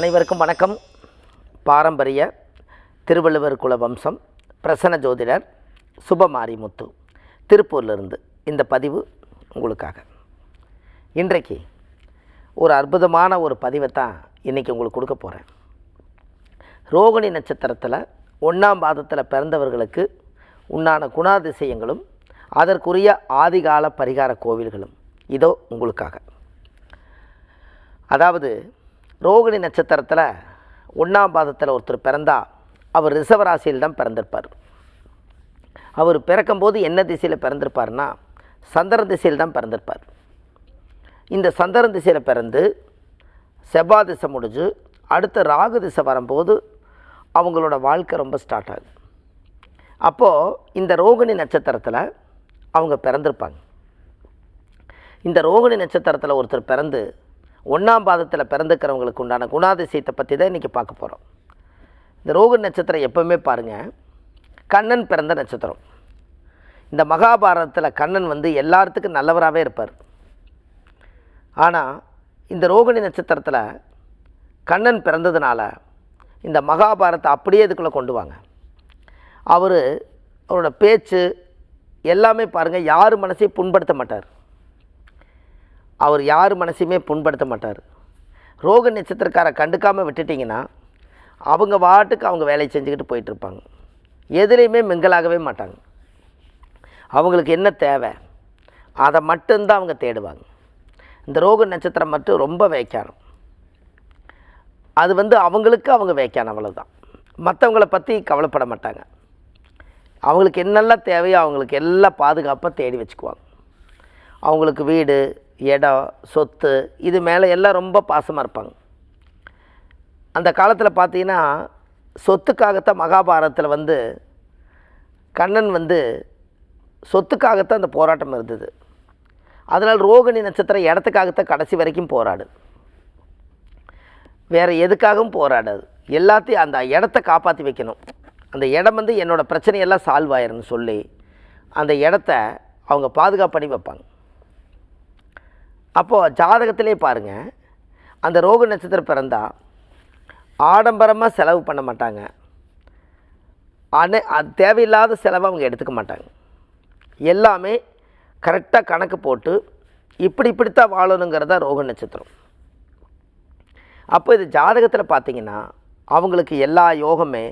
அனைவருக்கும் வணக்கம். பாரம்பரிய திருவள்ளுவர் குல வம்சம் பிரசன்ன ஜோதிடர் சுபமாரிமுத்து திருப்பூர்லேருந்து இந்த பதிவு உங்களுக்காக. இன்றைக்கு ஒரு அற்புதமான ஒரு பதிவை தான் இன்றைக்கி உங்களுக்கு கொடுக்க போகிறேன் ரோகிணி நட்சத்திரத்தில் ஒன்றாம் பாதத்தில் பிறந்தவர்களுக்கு உண்டான குணாதிசயங்களும் அதற்குரிய ஆதிகால பரிகார கோவில்களும் இதோ உங்களுக்காக. அதாவது ரோகிணி நட்சத்திரத்தில் ஒன்றாம் பாதத்தில் ஒருத்தர் பிறந்தால் அவர் ரிஷவராசியில் தான் பிறந்திருப்பார். அவர் பிறக்கும்போது என்ன திசையில் பிறந்திருப்பார்னா சந்திர திசையில் தான் பிறந்திருப்பார். இந்த சந்திரன் திசையில் பிறந்து செவ்வாய் திசை முடிஞ்சு அடுத்த ராகு திசை வரும்போது அவங்களோட வாழ்க்கை ரொம்ப ஸ்டார்ட் ஆகுது. அப்போது இந்த ரோகிணி நட்சத்திரத்தில் அவங்க பிறந்திருப்பாங்க. இந்த ரோகிணி நட்சத்திரத்தில் ஒருத்தர் பிறந்து ஒன்றாம் பாதத்தில் பிறந்துக்கிறவங்களுக்கு உண்டான குணாதிசயத்தை பற்றி தான் இன்றைக்கி பார்க்க போகிறோம் இந்த ரோகிணி நட்சத்திரம் எப்போவுமே பாருங்கள் கண்ணன் பிறந்த நட்சத்திரம். இந்த மகாபாரதத்தில் கண்ணன் வந்து எல்லாத்துக்கும் நல்லவராகவே இருப்பார். ஆனால் இந்த ரோகிணி நட்சத்திரத்தில் கண்ணன் பிறந்ததுனால இந்த மகாபாரத்தை அப்படியே இதுக்குள்ளே கொண்டு வாங்க. அவர் அவரோட பேச்சு எல்லாமே பாருங்கள் யார் மனசையும் புண்படுத்த மாட்டார். அவர் யார் மனசையுமே புண்படுத்த மாட்டார். ரோக நட்சத்திரக்காரை கண்டுக்காமல் விட்டுட்டிங்கன்னா அவங்க வாட்டுக்கு அவங்க வேலையை செஞ்சுக்கிட்டு போயிட்டுருப்பாங்க. எதுலேயுமே மிங்கலாகவே மாட்டாங்க. அவங்களுக்கு என்ன தேவை? அதை மட்டும்தான் அவங்க தேடுவாங்க. இந்த ரோக நட்சத்திரம் மட்டும் ரொம்ப வேக்கானம். அது வந்து அவங்களுக்கு அவங்க வேக்கானம் அவ்வளோதான் மற்றவங்கள பற்றி கவலைப்பட மாட்டாங்க. அவங்களுக்கு என்னெல்லாம் தேவையோ அவங்களுக்கு எல்லா பாதுகாப்பாக தேடி வச்சுக்குவாங்க. அவங்களுக்கு வீடு இடம் சொத்து இது மேலே எல்லாம் ரொம்ப பாசமாக இருப்பாங்க. அந்த காலத்தில் பார்த்தீங்கன்னா சொத்துக்காகத்தான் மகாபாரதத்தில் வந்து கண்ணன் வந்து சொத்துக்காகத்தான் அந்த போராட்டம் இருந்தது. அதனால் ரோகிணி நட்சத்திரம் இடத்துக்காகத்தான் கடைசி வரைக்கும் போராடுது. வேறு எதுக்காகவும் போராடாது. எல்லாத்தையும் அந்த இடத்த காப்பாற்றி வைக்கணும். அந்த இடம் வந்து என்னோடய பிரச்சனையெல்லாம் சால்வ் ஆயிருன்னு சொல்லி அந்த இடத்த அவங்க பாதுகாப்பு பண்ணி வைப்பாங்க. அப்போது ஜாதகத்திலே பாருங்கள் அந்த ரோக நட்சத்திரம் பிறந்தால் ஆடம்பரமாக செலவு பண்ண மாட்டாங்க. அனை அது தேவையில்லாத செலவை அவங்க எடுத்துக்க மாட்டாங்க. எல்லாமே கரெக்டாக கணக்கு போட்டு இப்படி இப்படித்தான் வாழணுங்கிறதா ரோக நட்சத்திரம். அப்போ இது ஜாதகத்தில் பார்த்தீங்கன்னா அவங்களுக்கு எல்லா யோகமே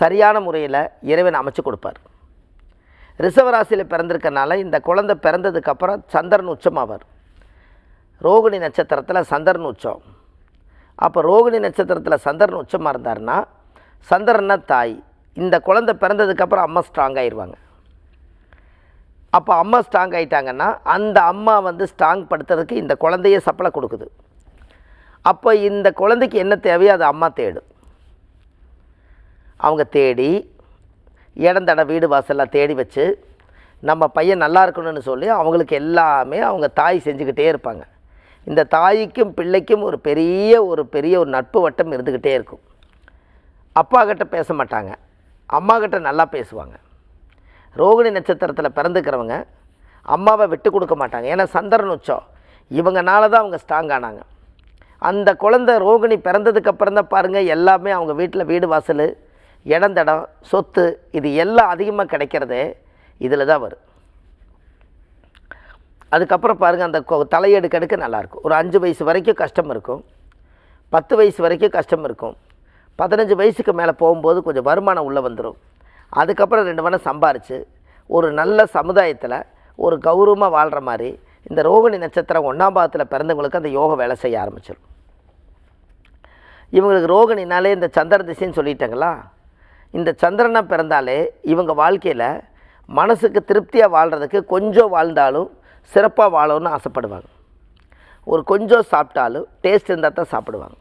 சரியான முறையில் இறைவன் அமைச்சு கொடுப்பார். ரிஷவராசியில் பிறந்திருக்கனால இந்த குழந்தை பிறந்ததுக்கப்புறம் சந்திரன் உச்சமாவார். ரோகிணி நட்சத்திரத்தில் சந்திரன் உச்சம். அப்போ ரோகிணி நட்சத்திரத்தில் சந்திரன் உச்சமாக இருந்தாருன்னா சந்திரன்னா தாய். இந்த குழந்தை பிறந்ததுக்கப்புறம் அம்மா ஸ்ட்ராங் ஆயிடுவாங்க அப்போ அம்மா ஸ்ட்ராங் ஆகிட்டாங்கன்னா அந்த அம்மா வந்து ஸ்ட்ராங் படுத்துறதுக்கு இந்த குழந்தைய சப்ளை கொடுக்குது. அப்போ இந்த குழந்தைக்கு என்ன தேவையோ அது அம்மா தேடும். அவங்க தேடி இடந்தட வீடு வாசல்லாம் தேடி வச்சு நம்ம பையன் நல்லா இருக்கணும்னு சொல்லி அவங்களுக்கு எல்லாமே அவங்க தாய் செஞ்சுக்கிட்டே இருப்பாங்க. இந்த தாய்க்கும் பிள்ளைக்கும் ஒரு பெரிய ஒரு பெரிய ஒரு நட்பு வட்டம் இருந்துக்கிட்டே இருக்கும். அப்பா கிட்ட பேச மாட்டாங்க. அம்மா கிட்ட நல்லா பேசுவாங்க. ரோகிணி நட்சத்திரத்தில் பிறந்துக்கிறவங்க அம்மாவை விட்டு கொடுக்க மாட்டாங்க. ஏன்னா சந்திரன் உச்சம். இவங்கனால தான் அவங்க ஸ்ட்ராங் ஆனாங்க. அந்த குழந்தை ரோகிணி பிறந்ததுக்கப்புறம் தான் பாருங்கள் எல்லாமே அவங்க வீட்டில் வீடு வாசல் இடந்தடம் சொத்து இது எல்லாம் அதிகமாக கிடைக்கிறதே இதில் தான் வரும். அதுக்கப்புறம் பாருங்கள் அந்த கொ- தலையெடுக்கெடுக்க நல்லாயிருக்கும் ஒரு அஞ்சு வயசு வரைக்கும் கஷ்டம் இருக்கும். பத்து வயசு வரைக்கும் கஷ்டம் இருக்கும். பதினஞ்சு வயசுக்கு மேலே போகும்போது கொஞ்சம் வருமானம் உள்ளே வந்துடும் அதுக்கப்புறம் ரெண்டு மணி சம்பாரித்து ஒரு நல்ல சமுதாயத்தில் ஒரு கௌரவமாக வாழ்கிற மாதிரி இந்த ரோகிணி நட்சத்திரம் ஒன்றாம் பாகத்தில் பிறந்தவங்களுக்கு அந்த யோக வேலை செய்ய ஆரம்பிச்சிடும் இவங்களுக்கு ரோகிணினாலே இந்த சந்திர திசைன்னு சொல்லிட்டாங்களா? இந்த சந்திரனை பிறந்தாலே இவங்க வாழ்க்கையில் மனசுக்கு திருப்தியாக வாழ்கிறதுக்கு கொஞ்சம் வாழ்ந்தாலும் சிறப்பாக வாழணும்னு ஆசைப்படுவாங்க. ஒரு கொஞ்சம் சாப்பிட்டாலும் டேஸ்ட் இருந்தால் தான் சாப்பிடுவாங்க.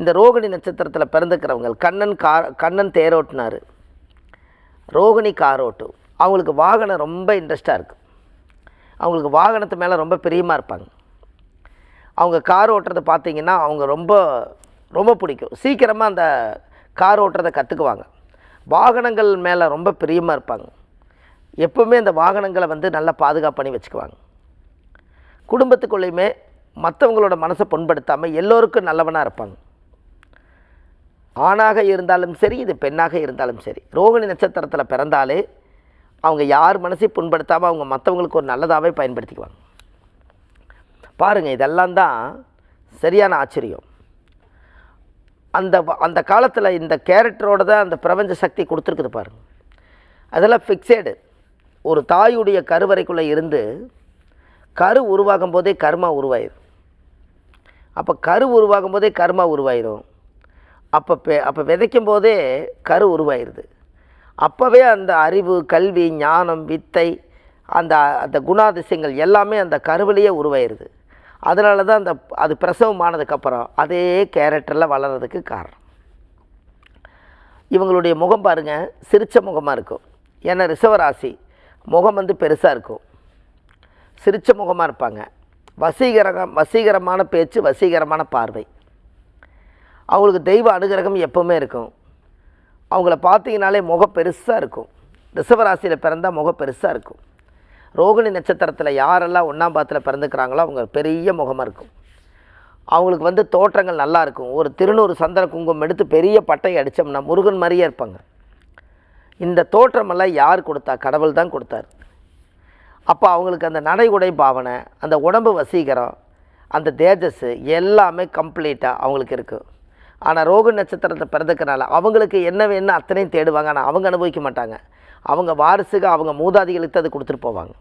இந்த ரோகிணி நட்சத்திரத்தில் பிறந்துக்கிறவங்க கண்ணன் கா கண்ணன் தேரோட்டினார். ரோகிணி காரோட்டு அவங்களுக்கு வாகனம் ரொம்ப இன்ட்ரெஸ்ட்டாக இருக்குது அவங்களுக்கு வாகனத்து மேலே ரொம்ப பிரியமாக இருப்பாங்க. அவங்க கார் ஓட்டுறதை பார்த்தீங்கன்னா அவங்க ரொம்ப ரொம்ப பிடிக்கும். சீக்கிரமாக அந்த கார் ஓட்டுறதை கற்றுக்குவாங்க வாகனங்கள் மேலே ரொம்ப பிரியமாக இருப்பாங்க. எப்போவுமே அந்த வாகனங்களை வந்து நல்லா பாதுகாப்பு பண்ணி வச்சுக்குவாங்க. குடும்பத்துக்குள்ளேயுமே மற்றவங்களோட மனசை புண்படுத்தாமல் எல்லோருக்கும் நல்லவனாக இருப்பாங்க. ஆணாக இருந்தாலும் சரி இது பெண்ணாக இருந்தாலும் சரி ரோகிணி நட்சத்திரத்தில் பிறந்தாலே அவங்க யார் மனசையும் புண்படுத்தாமல் அவங்க மற்றவங்களுக்கு ஒரு நல்லதாகவே பயன்படுத்திக்குவாங்க. பாருங்கள் இதெல்லாம் தான் சரியான ஆச்சரியம். அந்த அந்த காலத்தில் இந்த கேரக்டரோட தான் அந்த பிரபஞ்ச சக்தி கொடுத்துருக்குது பாருங்கள் அதெல்லாம் ஃபிக்ஸேடு ஒரு தாயுடைய கருவறைக்குள்ளே இருந்து கரு உருவாகும் போதே கர்மா உருவாயிடும் அப்போ கரு உருவாகும் போதே கர்மா உருவாயிடும் அப்போ பெ அப்போ விதைக்கும் போதே கரு உருவாயிருது. அப்போவே அந்த அறிவு கல்வி ஞானம் வித்தை அந்த அந்த குணாதிசயங்கள் எல்லாமே அந்த கருவிலேயே உருவாயிருது. அதனால தான் அந்த அது பிரசவம் ஆனதுக்கப்புறம் அதே கேரக்டரில் வளர்கிறதுக்கு காரணம். இவங்களுடைய முகம் பாருங்கள் சிரிச்ச முகமாக இருக்கும். ஏன்னா ரிஷவராசி முகம் வந்து பெருசாக இருக்கும். சிரிச்ச முகமாக இருப்பாங்க. வசீகரகம் வசீகரமான பேச்சு வசீகரமான பார்வை. அவங்களுக்கு தெய்வ அனுகிரகம் எப்போவுமே இருக்கும். அவங்கள பார்த்தீங்கனாலே முகம் பெருசாக இருக்கும். ரிஷவராசியில் பிறந்தால் முகம் பெருசாக இருக்கும். ரோகிணி நட்சத்திரத்தில் யாரெல்லாம் ஒன்றாம் பாத்தில் பிறந்துக்கிறாங்களோ அவங்க பெரிய முகமாக இருக்கும். அவங்களுக்கு வந்து தோற்றங்கள் நல்லாயிருக்கும் ஒரு திருநூறு சந்தன குங்குமம் எடுத்து பெரிய பட்டை அடித்தோம்னா முருகன் மாதிரியே இருப்பாங்க. இந்த தோற்றமெல்லாம் யார் கொடுத்தா? கடவுள் தான் கொடுத்தார். அப்போ அவங்களுக்கு அந்த நடை உடை பாவனை அந்த உடம்பு வசீகரம் அந்த தேஜஸ் எல்லாமே கம்ப்ளீட்டாக அவங்களுக்கு இருக்குது ஆனால் ரோக நட்சத்திரத்தை பிறந்துக்கனால அவங்களுக்கு என்ன வேணும் அத்தனையும் தேடுவாங்க. ஆனால் அவங்க அனுபவிக்க மாட்டாங்க. அவங்க வாரிசுக்கு அவங்க மூதாதிகளுக்கு அது கொடுத்துட்டு போவாங்க.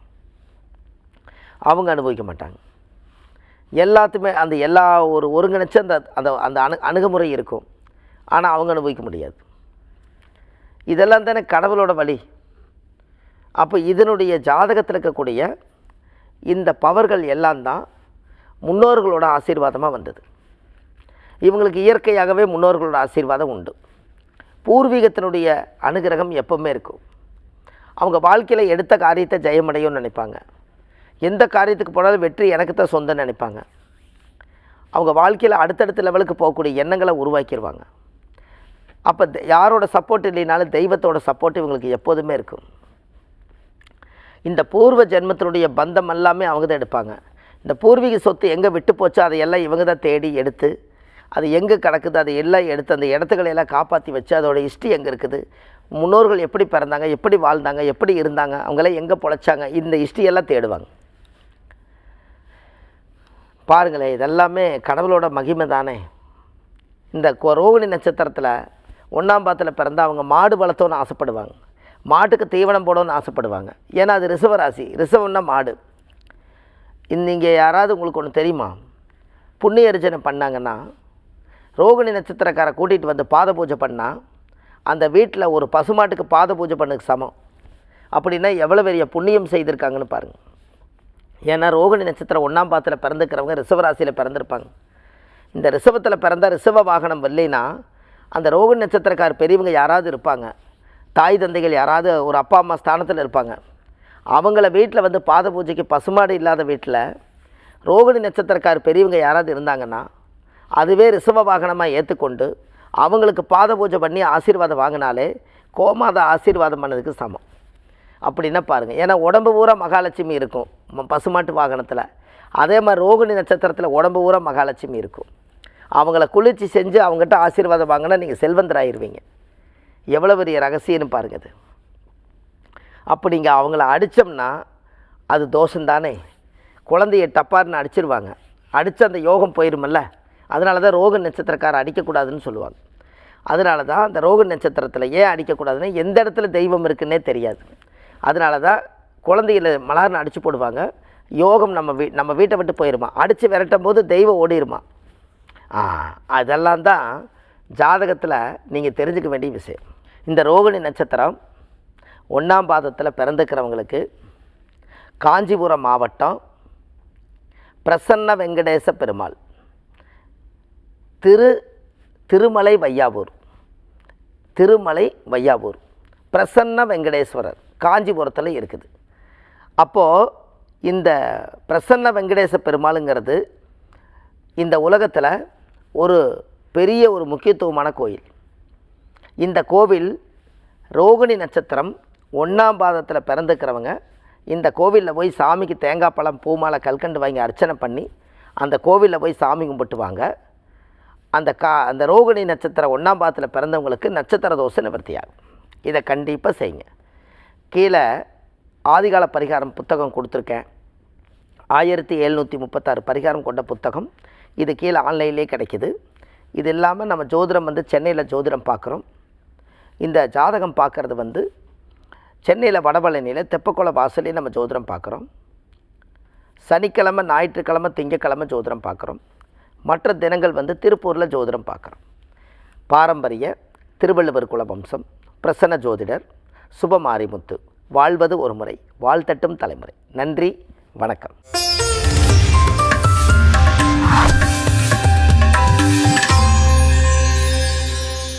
அவங்க அனுபவிக்க மாட்டாங்க. எல்லாத்துமே அந்த எல்லா ஒரு ஒருங்கிணைச்ச அந்த அந்த அந்த அணு அணுகுமுறை இருக்கும். ஆனால் அவங்க அனுபவிக்க முடியாது. இதெல்லாம் தானே கடவுளோட வழி. அப்போ இதனுடைய ஜாதகத்தில் இருக்கக்கூடிய இந்த பவர்கள் எல்லாம் தான் முன்னோர்களோட ஆசீர்வாதமாக வந்தது. இவங்களுக்கு இயற்கையாகவே முன்னோர்களோட ஆசீர்வாதம் உண்டு. பூர்வீகத்தினுடைய அனுகிரகம் எப்பவுமே இருக்கும். அவங்க வாழ்க்கையில் எடுத்த காரியத்தை ஜெயமடையும்னு நினைப்பாங்க. எந்த காரியத்துக்கு போனாலும் வெற்றி எனக்கு தான் சொந்தம் நினைப்பாங்க. அவங்க வாழ்க்கையில் அடுத்தடுத்த லெவலுக்கு போகக்கூடிய எண்ணங்களை உருவாக்கிடுவாங்க அப்போ யாரோட சப்போர்ட் இல்லைனாலும் தெய்வத்தோட சப்போர்ட் இவங்களுக்கு எப்போதுமே இருக்கும். இந்த பூர்வ ஜென்மத்தினுடைய பந்தம் எல்லாமே அவங்க தான் எடுப்பாங்க. இந்த பூர்வீக சொத்து எங்கே விட்டு போச்சோ அதையெல்லாம் இவங்க தான் தேடி எடுத்து அது எங்கே கிடக்குது அதை எல்லாம் எடுத்து அந்த இடத்துக்களை எல்லாம் காப்பாற்றி வச்சு அதோட ஹிஸ்ட்ரி எங்கே இருக்குது முன்னோர்கள் எப்படி பிறந்தாங்க எப்படி வாழ்ந்தாங்க எப்படி இருந்தாங்க அவங்களாம் எங்கே பொழைச்சாங்க இந்த ஹிஸ்ட்ரியெல்லாம் தேடுவாங்க. பாருங்களேன் இதெல்லாமே கடவுளோட மகிமை தானே. இந்த ரோகிணி நட்சத்திரத்தில் ஒன்றாம் பாத்தில் பிறந்த அவங்க மாடு வளர்த்தோன்னு ஆசைப்படுவாங்க. மாட்டுக்கு தீவனம் போடணும்னு ஆசைப்படுவாங்க. ஏன்னா அது ரிசவராசி ரிசவம்னா மாடு. இங்கே யாராவது உங்களுக்கு ஒன்று தெரியுமா? புண்ணிய அர்ச்சனை பண்ணாங்கன்னா ரோகிணி நட்சத்திரக்காரை கூட்டிகிட்டு வந்து பாத பூஜை பண்ணால் அந்த வீட்டில் ஒரு பசுமாட்டுக்கு பாத பூஜை பண்ணுக்கு சமம். அப்படின்னா எவ்வளோ பெரிய புண்ணியம் செய்திருக்காங்கன்னு பாருங்கள் ஏன்னா ரோகிணி நட்சத்திரம் ஒன்றாம் பாத்தில் பிறந்துக்கிறவங்க ரிசவராசியில் பிறந்திருப்பாங்க. இந்த ரிசவத்தில் பிறந்தால் ரிசவ வாகனம் வரலைன்னா அந்த ரோகிணி நட்சத்திரக்கார் பெரியவங்க யாராவது இருப்பாங்க. தாய் தந்தைகள் யாராவது ஒரு அப்பா அம்மா ஸ்தானத்தில் இருப்பாங்க. அவங்கள வீட்டில் வந்து பாத பூஜைக்கு பசுமாடு இல்லாத வீட்டில் ரோகிணி நட்சத்திரக்கார் பெரியவங்க யாராவது இருந்தாங்கன்னா அதுவே ரிசவ வாகனமாக ஏற்றுக்கொண்டு அவங்களுக்கு பாத பூஜை பண்ணி ஆசீர்வாதம் வாங்கினாலே கோமாத ஆசீர்வாதம் பண்ணதுக்கு சமம். அப்படின்னா பாருங்கள் ஏன்னா உடம்பு பூரா மகாலட்சுமி இருக்கும். பசுமாட்டு வாகனத்தில். அதே மாதிரி ரோகிணி நட்சத்திரத்தில் உடம்பு பூரா மகாலட்சுமி இருக்கும். அவங்கள குளிர்ச்சி செஞ்சு அவங்ககிட்ட ஆசீர்வாதம் வாங்கினா நீங்கள் செல்வந்தராயிருவீங்க. எவ்வளோ பெரிய ரகசியம்னு பாருங்க அது. அப்போ நீங்கள் அவங்கள அடித்தோம்னா அது தோஷந்தானே குழந்தைய டப்பார்னு அடிச்சிருவாங்க. அடித்து அந்த யோகம் போயிருமில்ல. அதனால தான் ரோக நட்சத்திரக்காரர் அடிக்கக்கூடாதுன்னு சொல்லுவாங்க. அதனால தான் அந்த ரோக நட்சத்திரத்தில் ஏன் அடிக்கக்கூடாதுன்னு எந்த இடத்துல தெய்வம் இருக்குன்னே தெரியாது. அதனால தான் குழந்தைகளை மலர்னு அடித்து போடுவாங்க. யோகம் நம்ம வீ நம்ம வீட்டை விட்டு போயிருமா. அடித்து விரட்டும் போது தெய்வம் ஓடிடுமா அதெல்லாம் தான் ஜாதகத்தில் நீங்கள் தெரிஞ்சுக்க வேண்டிய விஷயம். இந்த ரோகிணி நட்சத்திரம் ஒன்றாம் பாதத்தில் பிறந்துக்கிறவங்களுக்கு காஞ்சிபுரம் மாவட்டம் பிரசன்ன வெங்கடேச பெருமாள் திரு திருமலை வையாவூர் திருமலை வையாவூர் பிரசன்ன வெங்கடேஸ்வரர் காஞ்சிபுரத்தில் இருக்குது. அப்போது இந்த பிரசன்ன வெங்கடேச பெருமாளுங்கிறது இந்த உலகத்தில் ஒரு பெரிய ஒரு முக்கியத்துவமான கோயில். இந்த கோவில் ரோகிணி நட்சத்திரம் ஒன்றாம் பாதத்தில் பிறந்துக்கிறவங்க இந்த கோவிலில் போய் சாமிக்கு தேங்காய் பழம் பூமாலை கல்கண்டு வாங்கி அர்ச்சனை பண்ணி அந்த கோவிலில் போய் சாமி கும்பிட்டுவாங்க அந்த கா அந்த ரோகிணி நட்சத்திரம் ஒன்றாம் பாதத்தில் பிறந்தவங்களுக்கு நட்சத்திர தோசை நிவர்த்தியாகும். இதை கண்டிப்பாக செய்யுங்க. கீழே ஆதிகால பரிகாரம் புத்தகம் கொடுத்துருக்கேன். ஆயிரத்தி எழுநூற்றி முப்பத்தாறு பரிகாரம் கொண்ட புத்தகம். இது கீழே ஆன்லைன்லேயே கிடைக்கிது. இது இல்லாமல் நம்ம ஜோதிடம் வந்து சென்னையில் ஜோதிடம் பார்க்குறோம். இந்த ஜாதகம் பார்க்குறது வந்து சென்னையில் வடபழனியில் தெப்பக்குளம் வாசலே நம்ம ஜோதிடம் பார்க்குறோம். சனிக்கிழமை ஞாயிற்றுக்கிழமை திங்கக்கிழமை ஜோதிடம் பார்க்குறோம். மற்ற தினங்கள் வந்து திருப்பூரில் ஜோதிடம் பார்க்குறோம். பாரம்பரிய திருவள்ளுவர் குல வம்சம் பிரசன்ன ஜோதிடர் சுபமாரிமுத்து வாழ்வது ஒரு முறை வாழ்த்தட்டும் தலைமுறை. நன்றி வணக்கம்.